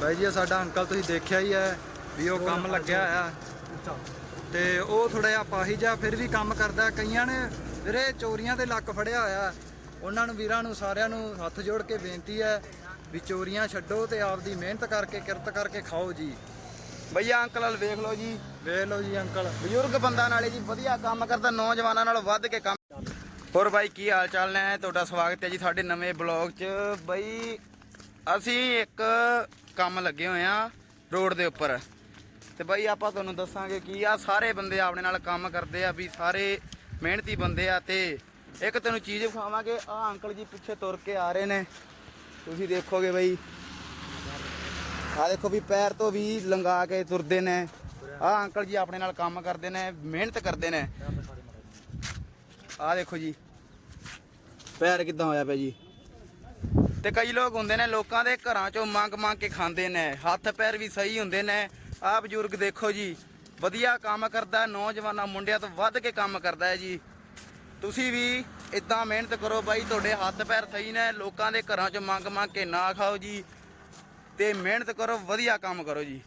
ਬਾਈ ਜੀ ਸਾਡਾ ਅੰਕਲ ਤੁਸੀਂ ਦੇਖਿਆ ਹੀ ਹੈ ਵੀ ਉਹ ਕੰਮ ਲੱਗਿਆ ਆ ਤੇ ਉਹ ਥੋੜਾ ਜਿਹਾ ਪਾਹੀ ਜਾ ਫਿਰ ਵੀ ਕੰਮ ਕਰਦਾ। ਕਈਆਂ ਨੇ ਵੀਰੇ ਚੋਰੀਆਂ ਦੇ ਲੱਕ ਫੜਿਆ ਹੋਇਆ। ਉਹਨਾਂ ਨੂੰ ਵੀਰਾਂ ਨੂੰ ਸਾਰਿਆਂ ਨੂੰ ਹੱਥ ਜੋੜ ਕੇ ਬੇਨਤੀ ਹੈ ਵੀ ਚੋਰੀਆਂ ਛੱਡੋ ਤੇ ਆਪਦੀ ਮਿਹਨਤ ਕਰਕੇ ਕਿਰਤ ਕਰਕੇ ਖਾਓ ਜੀ। ਭਈਆ ਅੰਕਲ ਵਾਲ ਵੇਖ ਲਓ ਜੀ। ਵੇਖ ਲਓ ਜੀ ਅੰਕਲ। ਬਜ਼ੁਰਗ ਬੰਦਾ ਨਾਲੇ ਜੀ ਵਧੀਆ ਕੰਮ ਕਰਦਾ ਨੌਜਵਾਨਾਂ ਨਾਲ ਵੱਧ ਕੇ ਕੰਮ ਹੋਰ ਬਾਈ ਕੀ ਹਾਲ ਚਾਲ ਨੇ? ਤੁਹਾਡਾ ਸਵਾਗਤ ਹੈ ਜੀ ਸਾਡੇ ਨਵੇਂ ਬਲੌਗ 'ਚ। ਬਈ ਅਸੀਂ ਇੱਕ ਕੰਮ ਲੱਗੇ ਹੋਏ ਆ ਰੋਡ ਦੇ ਉੱਪਰ। ਤੇ ਬਾਈ ਆਪਾਂ ਤੁਹਾਨੂੰ ਦੱਸਾਂਗੇ ਕੀ ਆ ਸਾਰੇ ਬੰਦੇ ਆਪਣੇ ਨਾਲ ਕੰਮ ਕਰਦੇ ਆ ਵੀ ਸਾਰੇ ਮਿਹਨਤੀ ਬੰਦੇ ਆ ਤੇ ਇੱਕ ਤੈਨੂੰ ਚੀਜ਼ ਵਿਖਾਵਾਂਗੇ ਆ ਅੰਕਲ ਜੀ ਪਿੱਛੇ ਤੁਰ ਕੇ ਆ ਰਹੇ ਨੇ। ਤੁਸੀਂ ਦੇਖੋਗੇ ਬਾਈ। ਆ ਦੇਖੋ ਵੀ ਪੈਰ ਤੋਂ ਵੀ ਲੰਗਾ ਕੇ ਤੁਰਦੇ ਨੇ। ਆ ਅੰਕਲ ਜੀ ਆਪਣੇ ਨਾਲ ਕੰਮ ਕਰਦੇ ਨੇ, ਮਿਹਨਤ ਕਰਦੇ ਨੇ। ਆ ਦੇਖੋ ਜੀ, ਪੈਰ ਕਿੱਦਾਂ ਹੋਇਆ ਪਿਆ ਜੀ? ਤੇ ਕਈ ਲੋਕ ਹੁੰਦੇ ਨੇ ਲੋਕਾਂ ਦੇ ਘਰਾਂ ਚੋਂ ਮੰਗ ਮੰਗ ਕੇ ਖਾਂਦੇ ਨੇ, ਹੱਥ ਪੈਰ ਵੀ ਸਹੀ ਹੁੰਦੇ ਨੇ। ਆ ਬਜ਼ੁਰਗ ਦੇਖੋ ਜੀ, ਵਧੀਆ ਕੰਮ ਕਰਦਾ, ਨੌਜਵਾਨਾਂ ਮੁੰਡਿਆਂ ਤੋਂ ਵੱਧ ਕੇ ਕੰਮ ਕਰਦਾ ਹੈ ਜੀ। ਤੁਸੀਂ ਵੀ ਇਦਾਂ ਮਿਹਨਤ ਕਰੋ ਬਾਈ, ਤੁਹਾਡੇ ਹੱਥ ਪੈਰ ਸਹੀ ਨੇ, ਲੋਕਾਂ ਦੇ ਘਰਾਂ ਚੋਂ ਮੰਗ ਮੰਗ ਕੇ ਨਾ ਖਾਓ ਜੀ। ਤੇ ਮਿਹਨਤ ਕਰੋ, ਵਧੀਆ ਕੰਮ ਕਰੋ ਜੀ।